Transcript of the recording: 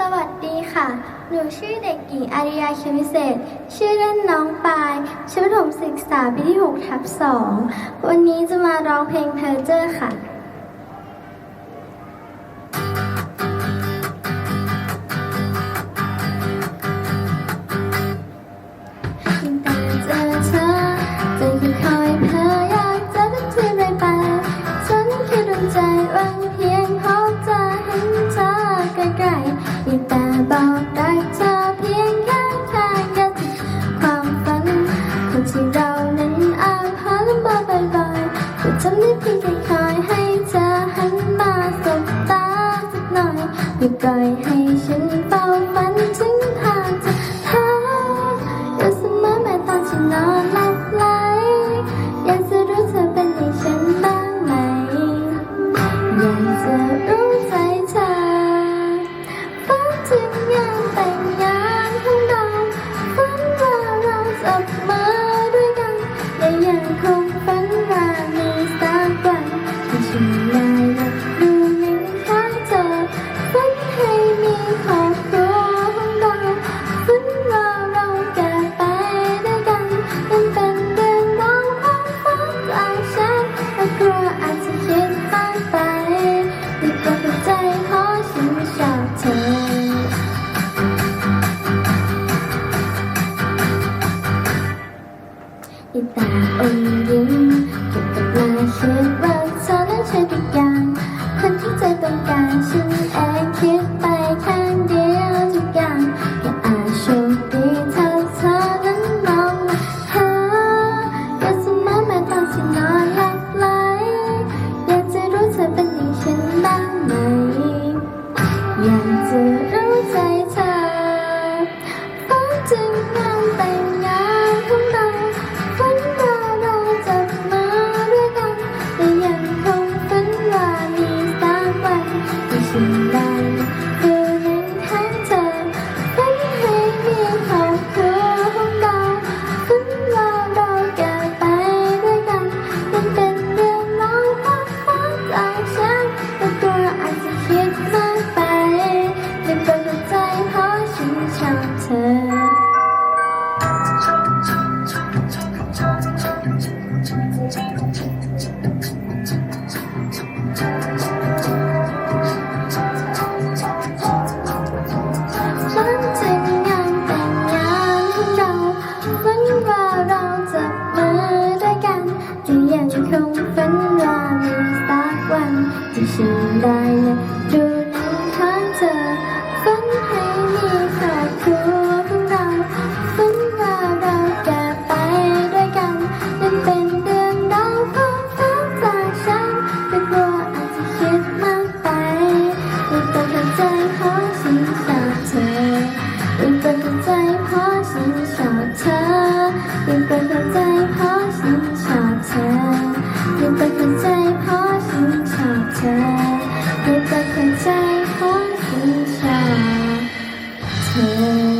สวัสดีค่ะ หนูชื่อเด็กหญิงอาริยาเคมิเศษ ชื่อเล่นน้องปาย ชั้นประถมศึกษาปีที่6ทับ2วันนี้จะมาร้องเพลงเพอเจอร์ค่ะ บอกรักเธอเพียงแค่ทางเดียวที่ความฝันคนที่เรานั้นอ้างหาและมาบ่อยๆแต่จำได้เพียงแค่คอยให้เธอหันมาสบตาสักหน่อยอย่าปล่อยให้ฉันเฝ้ อีตาอมยิ้มเก็บกับลาคิดว่าเธอนั้นใช่ทุกอย่างคนที่ใจต้องการฉันเองคิดไปข้างเดียวทุกอย่างก็อาจโชคดีถ้าเธอนั้นมองมาหาก็เสมอแม้ตอนที่นอนหลับไหลอยากจะรู้เธอเป็นอย่างฉันบ้างไหมอยากจะรู้ ที่ฉั ใจเพราะฉันชอบเธอยังเป็นเข้าใจเพราะฉันชอบเธอยังเป็นเข้าใจเพราะฉันชอบเธอยังเป็นเข้าใจเพราะฉันชอบเธอยังเป็นเข้าใจเพราะฉันชอบเธอ